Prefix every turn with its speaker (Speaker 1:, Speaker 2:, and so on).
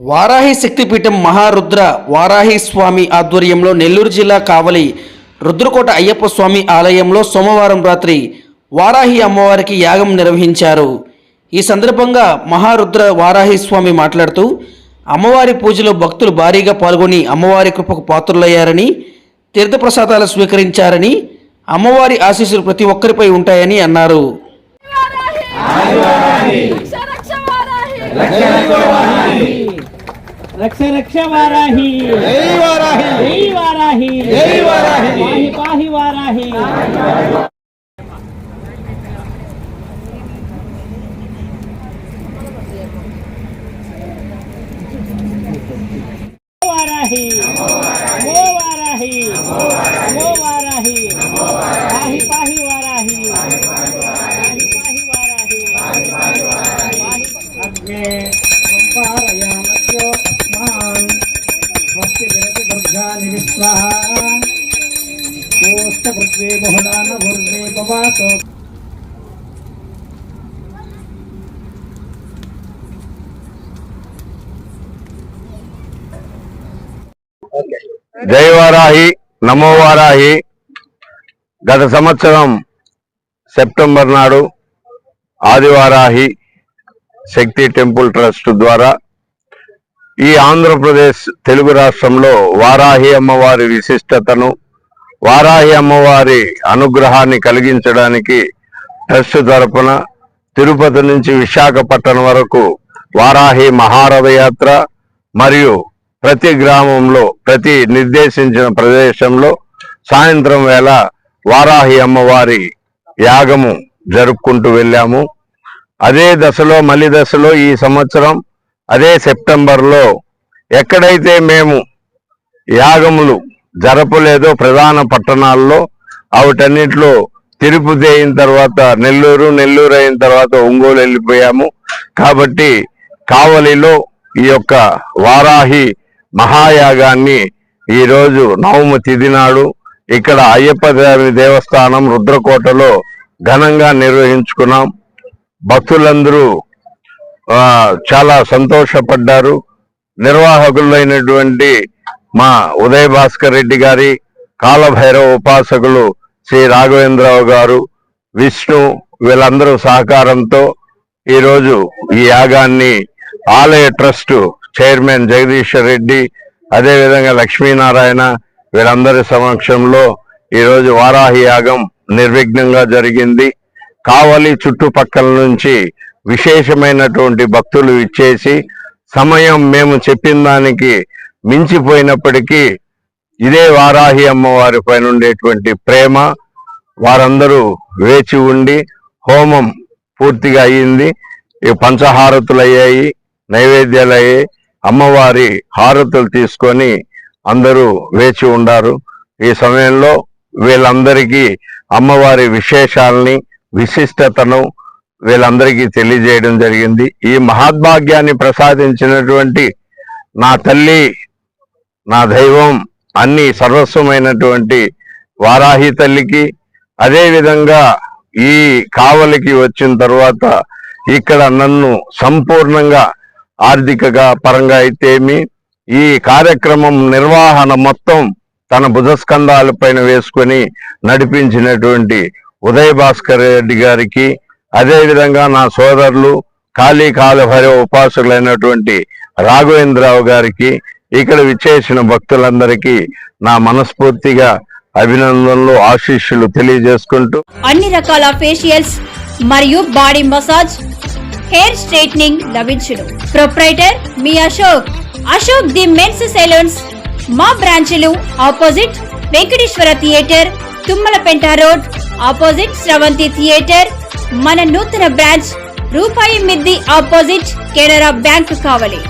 Speaker 1: వారాహి శక్తిపీఠం మహారుద్ర వారాహి స్వామి ఆధ్వర్యంలో నెల్లూరు జిల్లా కావలి రుద్రకోట అయ్యప్ప స్వామి ఆలయంలో సోమవారం రాత్రి వారాహి అమ్మవారికి యాగం నిర్వహించారు ఈ సందర్భంగా మహారుద్ర వారాహి స్వామి మాట్లాడుతూ అమ్మవారి పూజలో భక్తులు భారీగా పాల్గొని అమ్మవారి కృపకు పాత్రులయ్యారని తీర్థప్రసాదాలు స్వీకరించారని అమ్మవారి ఆశీస్సులు ప్రతి ఒక్కరిపై ఉంటాయని అన్నారు
Speaker 2: రక్ష రక్ష వారాహి
Speaker 3: జై వారాహి
Speaker 2: జై వారాహి
Speaker 3: జై వారాహి
Speaker 2: పాహి పాహి వారాహి వారాహి ఓ వారాహి ఓ వారాహి పాహి
Speaker 3: కోష్ట బహుళాన భూర్వే పవాతో
Speaker 4: జయవారాహి నమోవారాహి గత సంవత్సరం సెప్టెంబర్ నాడు ఆదివారాహి శక్తి టెంపుల్ ట్రస్ట్ ద్వారా ఈ ఆంధ్రప్రదేశ్ తెలుగు రాష్ట్రంలో వారాహి అమ్మవారి విశిష్టతను వారాహి అమ్మవారి అనుగ్రహాన్ని కలిగించడానికి ట్రస్ట్ తరపున తిరుపతి నుంచి విశాఖపట్నం వరకు వారాహి మహారథయాత్ర మరియు ప్రతి గ్రామంలో ప్రతి నిర్దేశించిన ప్రదేశంలో సాయంత్రం వేళ వారాహి అమ్మవారి యాగము జరుపుకుంటూ వెళ్ళాము. అదే దశలో మలి దశలో ఈ సంవత్సరం అదే సెప్టెంబర్లో ఎక్కడైతే మేము యాగములు జరపలేదు. ప్రధాన పట్టణాల్లో వాటన్నిటిలో తిరుపతి అయిన తర్వాత నెల్లూరు నెల్లూరు అయిన తర్వాత ఒంగోలు వెళ్ళిపోయాము. కాబట్టి కావలిలో ఈ యొక్క వారాహి మహాయాగాన్ని ఈరోజు నవమి తిథి నాడు ఇక్కడ అయ్యప్ప స్వామి దేవస్థానం రుద్రకోటలో ఘనంగా నిర్వహించుకున్నాం. భక్తులందరూ చాలా సంతోషపడ్డారు. నిర్వాహకులైనటువంటి మా ఉదయ భాస్కర్ రెడ్డి గారి కాలభైరవ ఉపాసకులు శ్రీ రాఘవేంద్రరావు గారు విష్ణు వీళ్ళందరూ సహకారంతో ఈరోజు ఈ యాగాన్ని ఆలయ ట్రస్ట్ చైర్మన్ జగదీశ్వర్ రెడ్డి అదేవిధంగా లక్ష్మీనారాయణ వీరందరి సమక్షంలో ఈరోజు వారాహి యాగం నిర్విఘ్నంగా జరిగింది. కావలి చుట్టుపక్కల నుంచి విశేషమైనటువంటి భక్తులు ఇచ్చేసి సమయం మేము చెప్పిన దానికి మించిపోయినప్పటికీ ఇదే వారాహి అమ్మవారి పైన ఉండేటువంటి ప్రేమ వారందరూ వేచి ఉండి హోమం పూర్తిగా అయ్యింది. ఈ పంచహారతులు అయ్యాయి నైవేద్యాలు అయ్యాయి అమ్మవారి హారతులు తీసుకొని అందరూ వేచి ఉండారు. ఈ సమయంలో వీళ్ళందరికీ అమ్మవారి విశేషాలని విశిష్టతను వీళ్ళందరికీ తెలియజేయడం జరిగింది. ఈ మహాద్భాగ్యాన్ని ప్రసాదించినటువంటి నా తల్లి నా దైవం అన్ని సర్వస్వమైనటువంటి వారాహి తల్లికి అదేవిధంగా ఈ కావలికి వచ్చిన తర్వాత ఇక్కడ నన్ను సంపూర్ణంగా ఆర్థికగా పరంగా అయితేమి ఈ కార్యక్రమం నిర్వహణ మొత్తం తన బుధస్కంధాల పైన వేసుకొని నడిపించినటువంటి ఉదయ భాస్కర్ రెడ్డి గారికి అదేవిధంగా నా సోదరులు కాళీ కాలభైరవ ఉపాసకులైనటువంటి రాఘవేంద్రరావు గారికి ఇక్కడ విచ్చేసిన భక్తులందరికీ నా మనస్ఫూర్తిగా అభినందనలు ఆశీస్సులు తెలియజేసుకుంటూ.
Speaker 5: అన్ని రకాల ఫేషియల్స్ మరియు బాడీ మసాజ్ హెయిర్ స్ట్రైట్నింగ్ లభించును. Proprietor me Ashok. Ashok the men's salons. మా బ్రాంచ్లు opposite Venkateswara theatre Tummalapenta road opposite Sravanthi theatre. మన నూతన బ్రాంచ్ రూపాయి మిద్ది ఆపోజిట్ కెనరా బ్యాంక్ కావలి.